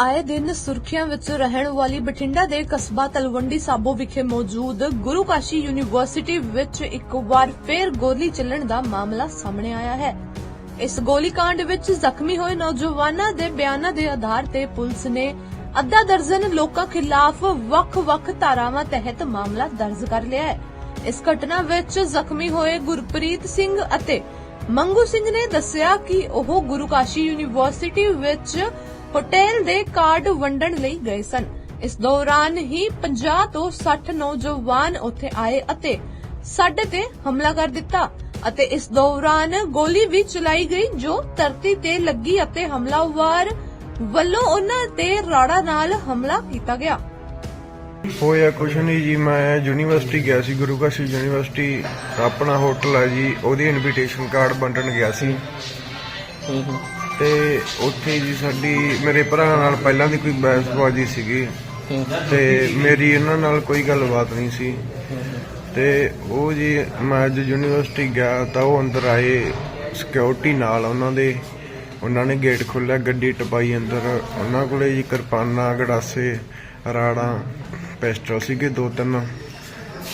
ਆਏ ਦਿਨ ਸੁਰਖੀਆਂ ਵਿੱਚ ਰਹਿਣ ਵਾਲੀ ਬਠਿੰਡਾ ਦੇ ਕਸਬਾ ਤਲਵੰਡੀ ਸਾਬੋ ਵਿਖੇ ਮੌਜੂਦ ਗੁਰੂ ਕਾਸ਼ੀ ਯੂਨੀਵਰਸਿਟੀ ਵਿੱਚ ਇੱਕ ਵਾਰ ਫੇਰ ਗੋਲੀ ਚੱਲਣ ਦਾ ਮਾਮਲਾ ਸਾਹਮਣੇ ਆਇਆ ਹੈ। ਇਸ ਗੋਲੀकांड ਵਿੱਚ ਜ਼ਖਮੀ ਹੋਏ ਨੌਜਵਾਨਾਂ ਦੇ ਬਿਆਨਾਂ ਦੇ ਆਧਾਰ ਤੇ ਪੁਲਿਸ ਨੇ ਅੱਧਾ ਦਰਜਨ ਲੋਕਾਂ ਖਿਲਾਫ ਵੱਖ-ਵੱਖ ਧਾਰਾਵਾਂ ਤਹਿਤ ਮਾਮਲਾ ਦਰਜ ਕਰ ਲਿਆ ਹੈ। ਇਸ ਘਟਨਾ ਵਿੱਚ ਜ਼ਖਮੀ ਹੋਏ ਗੁਰਪ੍ਰੀਤ ਸਿੰਘ ਅਤੇ ਮੰਗੂ ਸਿੰਘ ਨੇ ਦੱਸਿਆ ਕਿ ਉਹ ਗੁਰੂ ਕਾਸ਼ੀ ਯੂਨੀਵਰਸਿਟੀ ਵਿੱਚ ਹੋਟਲ ਦੇ ਕਾਰਡ ਵੰਡਣ ਲਈ ਗਏ ਸਨ। ਇਸ ਦੌਰਾਨ ਹੀ 50 ਤੋਂ 60 ਨੌਜਵਾਨ ਉੱਥੇ ਆਏ ਅਤੇ ਸਾਡੇ ਤੇ ਹਮਲਾ ਕਰ ਦਿੱਤਾ ਅਤੇ ਇਸ ਦੌਰਾਨ ਗੋਲੀ ਵੀ ਚਲਾਈ ਗਈ ਜੋ ਧਰਤੀ ਤੇ ਲੱਗੀ ਅਤੇ ਹਮਲਾਵਰ ਵੱਲੋਂ ਉਹਨਾਂ ਤੇ ਰਾੜਾ ਨਾਲ ਹਮਲਾ ਕੀਤਾ ਗਿਆ। ਹੋਇਆ ਕੁਛ ਨਹੀਂ ਜੀ ਮੈਂ ਯੂਨੀਵਰਸਿਟੀ ਗਿਆ ਸੀ ਗੁਰੂ ਕਾਸ਼ੀ ਯੂਨੀਵਰਸਿਟੀ। ਆਪਣਾ ਹੋਟਲ ਹੈ ਜੀ ਉਹਦੀ ਇਨਵੀਟੇਸ਼ਨ ਕਾਰਡ ਵੰਡਣ ਗਿਆ ਸੀ। ਤੇ ਉੱਥੇ ਜੀ ਸਾਡੀ, ਮੇਰੇ ਭਰਾ ਨਾਲ ਪਹਿਲਾਂ ਦੀ ਕੋਈ ਬਹਿਸਬਾਜ਼ੀ ਸੀਗੀ। ਤੇ ਮੇਰੀ ਇਹਨਾਂ ਨਾਲ ਕੋਈ ਗੱਲਬਾਤ ਨਹੀਂ ਸੀ। ਤੇ ਉਹ ਜੀ, ਮੈਂ ਅੱਜ ਯੂਨੀਵਰਸਿਟੀ ਗਿਆ ਤਾਂ ਉਹ ਅੰਦਰ ਆਏ ਸਿਕਿਉਰਿਟੀ ਨਾਲ ਉਹਨਾਂ ਦੇ। ਉਹਨਾਂ ਨੇ ਗੇਟ ਖੋਲ੍ਹਿਆ, ਗੱਡੀ ਟਪਾਈ ਅੰਦਰ। ਉਹਨਾਂ ਕੋਲੇ ਜੀ ਕਿਰਪਾਨਾਂ, ਗੜਾਸੇ, ਰਾੜਾਂ, ਪਿਸਟਲ ਸੀਗੇ ਦੋ ਤਿੰਨ।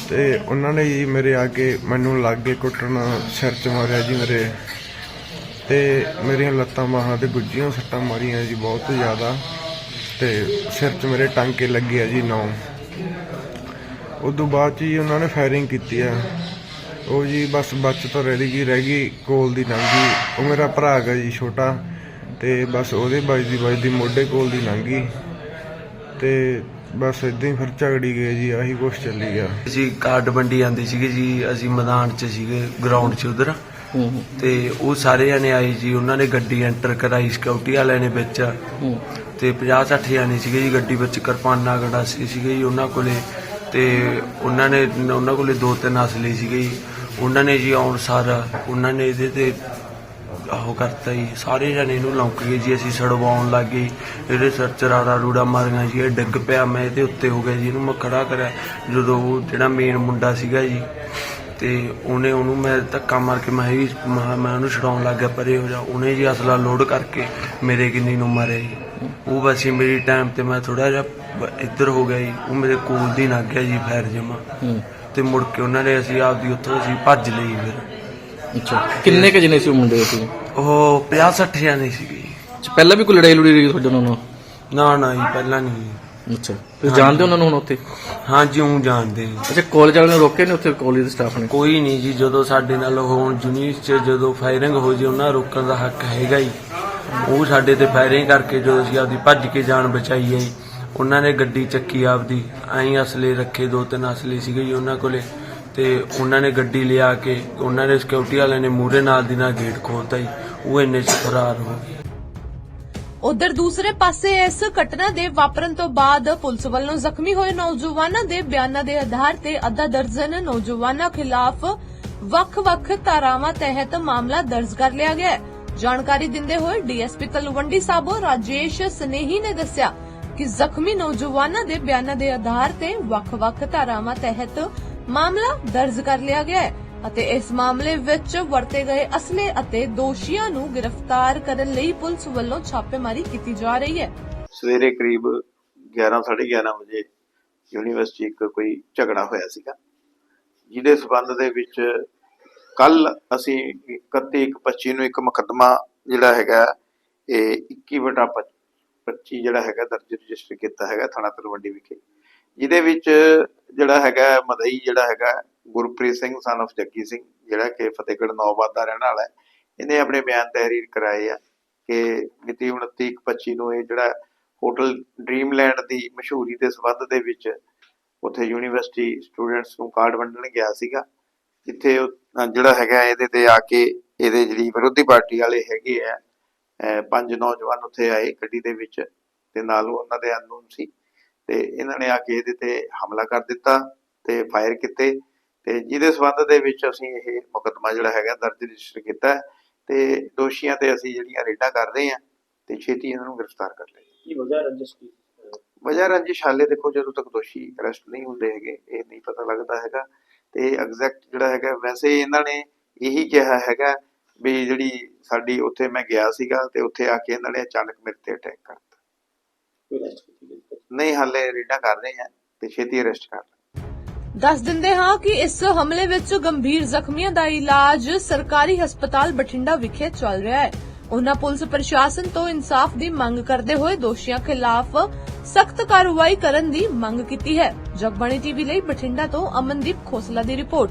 ਤੇ ਉਹਨਾਂ ਨੇ ਜੀ ਮੇਰੇ ਆ ਕੇ ਮੈਨੂੰ ਲੱਗ ਕੇ ਕੁੱਟਣ, ਸਿਰ 'ਚ ਮਾਰਿਆ ਜੀ ਮੇਰੇ। ਤੇ ਮੇਰੀਆਂ ਲੱਤਾਂ ਬਾਹਾਂ ਤੇ ਗੁੱਜੀਆਂ ਸੱਟਾਂ ਮਾਰੀਆਂ ਜੀ ਬਹੁਤ ਜ਼ਿਆਦਾ ਤੇ ਸਿਰ 'ਚ ਮੇਰੇ ਟਾਂਕੇ ਲੱਗੇ ਆ ਜੀ ਨੌ। ਉਦੋਂ ਬਾਅਦ 'ਚ ਜੀ ਉਹਨਾਂ ਨੇ ਫਾਇਰਿੰਗ ਕੀਤੀ ਆ। ਉਹ ਜੀ ਬਸ ਬਚਤ ਰਹਿ ਗਈ ਰਹਿ ਗਈ, ਕੋਲ ਦੀ ਲੰਘੀ ਉਹ ਮੇਰਾ ਭਰਾ ਹੈਗਾ ਜੀ ਛੋਟਾ ਤੇ ਬਸ ਉਹਦੇ ਵੱਜਦੀ ਵੱਜਦੀ ਮੋਢੇ ਕੋਲ ਦੀ ਲੰਘੀ ਤੇ ਬਸ ਇਦਾਂ ਹੀ ਫਿਰ ਝਗੜੀ ਗਏ ਜੀ, ਆਹੀ ਕੁਛ ਚੱਲੀ ਗਿਆ। ਅਸੀਂ ਕਾਰਡ ਵੰਡੀ ਜਾਂਦੇ ਸੀਗੀ ਜੀ, ਅਸੀਂ ਮੈਦਾਨ 'ਚ ਸੀਗੇ ਗਰਾਊਂਡ 'ਚ ਉਧਰ। ਤੇ ਉਹ ਸਾਰੇ ਜਣੇ ਆਏ ਜੀ ਉਹਨਾਂ ਨੇ ਗੱਡੀ ਐਂਟਰ ਕਰਾਈ ਸਿਕਿਉਰਿਟੀ ਵਾਲਿਆਂ ਨੇ ਵਿੱਚ। ਤੇ 50 60 ਜਣੇ ਸੀਗੇ ਜੀ ਗੱਡੀ ਵਿੱਚ ਕਿਰਪਾਨਾਂ ਗੜਾਸੇ ਸੀਗੇ ਜੀ ਉਹਨਾਂ ਕੋਲੇ। ਤੇ ਉਹਨਾਂ ਨੇ ਉਹਨਾਂ ਕੋਲੇ ਦੋ ਤਿੰਨ ਅਸਲੇ ਸੀਗੇ ਜੀ। ਉਹਨਾਂ ਨੇ ਜੀ ਆਉਣ ਸਾਰ ਉਹਨਾਂ ਨੇ ਇਹਦੇ ਤੇ ਉਹ ਕਰਤਾ ਜੀ। ਸਾਰੇ ਜਣੇ ਇਹਨੂੰ ਲੌਂਕ ਗਏ ਜੀ ਅਸੀਂ ਛਡਵਾਉਣ ਲੱਗ ਗਏ। ਇਹਦੇ ਸਿਰ ਚ ਰਾੜਾ ਰੂੜਾ ਮਾਰੀਆਂ ਜੀ ਇਹ ਡਿੱਗ ਪਿਆ ਮੈਂ ਇਹਦੇ ਉੱਤੇ ਹੋ ਗਿਆ ਜੀ ਇਹਨੂੰ ਮੈਂ ਖੜਾ ਕਰਿਆ। ਜਦੋਂ ਉਹ ਜਿਹੜਾ ਮੇਨ ਮੁੰਡਾ ਸੀਗਾ ਜੀ ਤੇ ਉਹਨੇ ਉਹਨੂੰ ਮੈਂ ਧੱਕਾ ਮਾਰ ਕੇ ਮੈਂ ਵੀ ਮੈਂ ਮੈਂ ਉਹਨੂੰ ਛਡਾਉਣ ਲੱਗ ਗਿਆ ਪਰੇ ਹੋ ਜਾ ਉਹਨੇ ਜੀ ਅਸਲਾ ਲੋਡ ਕਰਕੇ ਮੇਰੇ ਕਿੰਨੀ ਨੂੰ ਮਾਰਿਆ ਜੀ। ਉਹ ਬਸ ਮੇਰੀ ਟਾਈਮ ਤੇ ਮੈਂ ਥੋੜਾ ਜਿਹਾ ਬ- ਇੱਧਰ ਹੋ ਗਿਆ ਜੀ ਉਹ ਮੇਰੇ ਕੋਲ ਦੀ ਲੰਘ ਗਿਆ ਜੀ ਫੈਰ ਜਮਾ। ਤੇ ਮੁੜ ਕੇ ਉਹਨਾਂ ਨੇ ਅਸੀਂ ਆਪਦੀ ਉੱਥੋਂ ਅਸੀਂ ਭੱਜ ਲਈ ਫਿਰ। ਅੱਛਾ ਕਿੰਨੇ ਕ ਜਣੇ ਸੀ ਉਹ ਮੁੰਡੇ ਸੀ? ਉਹ 50 60 ਜਾਣੇ ਸੀਗੇ ਜੀ। ਅੱਛਾ ਪਹਿਲਾਂ ਵੀ ਕੋਈ ਲੜਾਈ ਲੜੀ ਰਹੀ ਤੁਹਾਡੇ ਨਾਲ? ਨਾ ਨਾ ਜੀ ਪਹਿਲਾਂ ਨਹੀਂ ਅੱਛਾ। ਤੁਸੀਂ ਜਾਣਦੇ ਹੋ ਉਹਨਾਂ ਨੂੰ ਹੁਣ ਉੱਥੇ? ਹਾਂਜੀ ਉਹ ਜਾਣਦੇ। ਅੱਛਾ ਕਾਲਜ ਵਾਲਿਆਂ ਨੇ ਰੋਕੇ ਨੇ ਉੱਥੇ ਕਾਲਜ ਦੇ ਸਟਾਫ ਨੇ? ਕੋਈ ਨਹੀਂ ਜੀ ਜਦੋਂ ਸਾਡੇ ਨਾਲ ਹੋਣ ਜੁਨੀਅਰ ਚ ਜਦੋਂ ਫਾਇਰਿੰਗ ਹੋ ਜੀ ਉਹਨਾਂ ਰੋਕਣ ਦਾ ਹੱਕ ਹੈਗਾ ਹੀ। ਉਹ ਸਾਡੇ ਤੇ ਫਾਇਰਿੰਗ ਕਰਕੇ ਜਦੋਂ ਅਸੀਂ ਆਪਦੀ ਭੱਜ ਕੇ ਜਾਨ ਬਚਾਈ ਹੈ ਜੀ ਉਹਨਾਂ ਨੇ ਗੱਡੀ ਚੱਕੀ ਆਪਦੀ। ਐਂ ਅਸਲੇ ਰੱਖੇ ਦੋ ਤਿੰਨ ਅਸਲੇ ਸੀਗੇ ਜੀ ਉਹਨਾਂ ਕੋਲੇ। ਤੇ ਉਹਨਾਂ ਨੇ ਗੱਡੀ ਲਿਆ ਕੇ ਉਹਨਾਂ ਦੇ ਸਿਕਿਉਰਿਟੀ ਵਾਲਿਆਂ ਨੇ ਮੂਰੇ ਨਾਲ ਦੀ ਨਾਲ ਗੇਟ ਖੋਲਤਾ ਜੀ। ਉਹ ਇੰਨੇ ਚ ਫਰਾਰ ਹੋ ਗਏ। ਉਧਰ ਦੂਸਰੇ ਪਾਸੇ ਇਸ ਘਟਨਾ ਦੇ ਵਾਪਰਨ ਤੋਂ ਬਾਅਦ ਪੁਲਿਸ ਵੱਲੋਂ ਜ਼ਖਮੀ ਹੋਏ ਨੌਜਵਾਨਾਂ ਦੇ ਬਿਆਨਾਂ ਦੇ ਆਧਾਰ ਤੇ ਅੱਧਾ ਦਰਜਨ ਨੌਜਵਾਨਾਂ ਖਿਲਾਫ ਵੱਖ-ਵੱਖ ਧਾਰਾਵਾਂ ਤਹਿਤ ਮਾਮਲਾ ਦਰਜ ਕਰ ਲਿਆ ਗਿਆ ਹੈ। ਜਾਣਕਾਰੀ ਦਿੰਦੇ ਹੋਏ ਡੀਐਸਪੀ ਤਲਵੰਡੀ ਸਾਬੋ, ਰਾਜੇਸ਼ ਸਨੇਹੀ ਨੇ ਦੱਸਿਆ ਕਿ ਜ਼ਖਮੀ ਨੌਜਵਾਨਾਂ ਦੇ ਬਿਆਨਾਂ ਦੇ ਆਧਾਰ ਤੇ ਵੱਖ-ਵੱਖ ਧਾਰਾਵਾਂ ਤਹਿਤ ਮਾਮਲਾ ਦਰਜ ਕਰ ਲਿਆ ਗਿਆ ਹੈ। ਅਤੇ ਇਸ ਮਾਮਲੇ ਵਿੱਚ ਵਰਤੇ ਗਏ ਅਸਲੇ ਅਤੇ ਦੋਸ਼ੀਆਂ ਨੂੰ ਗ੍ਰਿਫਤਾਰ ਕਰਨ ਲਈ ਪੁਲਿਸ ਵੱਲੋਂ ਛਾਪੇਮਾਰੀ ਕੀਤੀ ਜਾ ਰਹੀ ਹੈ। ਸਵੇਰੇ ਕਰੀਬ 11:30 ਵਜੇ ਯੂਨੀਵਰਸਿਟੀ ਇੱਕ ਕੋਈ ਝਗੜਾ ਹੋਇਆ ਸੀਗਾ, ਜਿਹਦੇ ਸਬੰਧ ਦੇ ਵਿੱਚ ਕੱਲ ਅਸੀਂ 31/25 ਨੂੰ ਇੱਕ ਮੁਕੱਦਮਾ ਜਿਹੜਾ ਹੈਗਾ, ਇਹ 21/25 ਜਿਹੜਾ ਹੈਗਾ ਦਰਜ ਰਜਿਸਟਰ ਕੀਤਾ ਹੈਗਾ ਥਾਣਾ ਤਲਵੰਡੀ ਵਿਖੇ, ਜਿਹਦੇ ਵਿੱਚ ਜਿਹੜਾ ਹੈਗਾ ਮਦਈ ਜਿਹੜਾ ਹੈਗਾ ਗੁਰਪ੍ਰੀਤ ਸਿੰਘ ਸਨ ਆਫ ਜੱਗੀ ਸਿੰਘ, ਜਿਹੜਾ ਕਿ ਫਤਿਹਗੜ੍ਹ ਨੌਬਾਦ ਦਾ ਰਹਿਣ ਵਾਲਾ ਹੈ, ਇਹਨੇ ਆਪਣੇ ਬਿਆਨ ਤਹਿਰੀਰ ਕਰਾਏ ਆ ਕਿ ਮਿਤੀ 29/25 ਨੂੰ ਇਹ ਜਿਹੜਾ ਹੋਟਲ ਡ੍ਰੀਮਲੈਂਡ ਦੀ ਮਸ਼ਹੂਰੀ ਦੇ ਸਬੰਧ ਦੇ ਵਿੱਚ ਉੱਥੇ ਯੂਨੀਵਰਸਿਟੀ ਸਟੂਡੈਂਟਸ ਨੂੰ ਕਾਰਡ ਵੰਡਣ ਗਿਆ ਸੀਗਾ, ਜਿੱਥੇ ਜਿਹੜਾ ਹੈਗਾ ਇਹਦੇ ਤੇ ਆ ਕੇ ਇਹਦੇ ਜਿਹੜੀ ਵਿਰੋਧੀ ਪਾਰਟੀ ਵਾਲੇ ਹੈਗੇ ਆ, ਅਹ, ਪੰਜ ਨੌਜਵਾਨ ਉੱਥੇ ਆਏ ਗੱਡੀ ਦੇ ਵਿੱਚ ਤੇ ਨਾਲ ਉਹਨਾਂ ਦੇ ਅਨਨੋਨ ਸੀ ਤੇ ਇਹਨਾਂ ਨੇ ਆ ਕੇ ਇਹਦੇ ਤੇ ਹਮਲਾ ਕਰ ਦਿੱਤਾ ਤੇ ਫਾਇਰ ਕੀਤੇ। ਤੇ ਜਿਹਦੇ ਸਬੰਧ ਦੇ ਵਿੱਚ ਅਸੀਂ ਇਹ ਮੁਕੱਦਮਾ ਜਿਹੜਾ ਹੈਗਾ ਦਰਜ ਰਜਿਸਟਰ ਕੀਤਾ ਤੇ ਦੋਸ਼ੀਆਂ ਤੇ ਅਸੀਂ ਜਿਹੜੀਆਂ ਰੇਡਾਂ ਕਰ ਰਹੇ ਹਾਂ ਤੇ ਛੇਤੀ ਇਹਨਾਂ ਨੂੰ ਗ੍ਰਿਫਤਾਰ ਕਰ ਲਿਆ ਕੀ ਵਜ੍ਹਾ ਰੰਜਿਸ਼ ਕੀ ਵਜ੍ਹਾ ਰੰਜਿਸ਼ ਹਾਲੇ ਦੇਖੋ ਜਦੋਂ ਤੱਕ ਦੋਸ਼ੀ ਅਰੈਸਟ ਨਹੀਂ ਹੁੰਦੇ ਹੈਗੇ ਇਹ ਨਹੀਂ ਪਤਾ ਲੱਗਦਾ ਹੈਗਾ ਤੇ ਐਗਜ਼ੈਕਟ ਜਿਹੜਾ ਹੈਗਾ ਵੈਸੇ ਇਹਨਾਂ ਨੇ ਇਹੀ ਕਿਹਾ ਹੈਗਾ ਵੀ ਜਿਹੜੀ ਸਾਡੀ ਉੱਥੇ ਮੈਂ ਗਿਆ ਸੀਗਾ ਤੇ ਉੱਥੇ ਆ ਕੇ ਇਹਨਾਂ ਨੇ ਅਚਾਨਕ ਮੇਰੇ ਤੇ ਅਟੈਕ ਕਰਤਾ। ਨਹੀਂ ਹਾਲੇ ਰੀਡਾ ਕਰ ਰਹੇ ਹਾਂ ਤੇ ਛੇਤੀ ਅਰੈਸਟ ਕਰ। ਦੱਸ ਦਿੰਦੇ ਹਾਂ ਕਿ ਇਸ ਹਮਲੇ ਵਿੱਚ ਗੰਭੀਰ ਜ਼ਖਮੀਆਂ ਦਾ ਇਲਾਜ ਸਰਕਾਰੀ ਹਸਪਤਾਲ ਬਠਿੰਡਾ ਵਿਖੇ ਚੱਲ ਰਿਹਾ ਹੈ। ਉਹਨਾਂ ਪੁਲਿਸ ਪ੍ਰਸ਼ਾਸਨ ਤੋਂ ਇਨਸਾਫ ਦੀ ਮੰਗ ਕਰਦੇ ਹੋਏ ਦੋਸ਼ੀਆਂ ਖਿਲਾਫ ਸਖਤ ਕਾਰਵਾਈ ਕਰਨ ਦੀ ਮੰਗ ਕੀਤੀ ਹੈ। ਜਗਬਾਣੀ ਟੀਵੀ ਲਈ ਬਠਿੰਡਾ ਤੋਂ ਅਮਨਦੀਪ ਖੋਸਲਾ ਦੀ ਰਿਪੋਰਟ।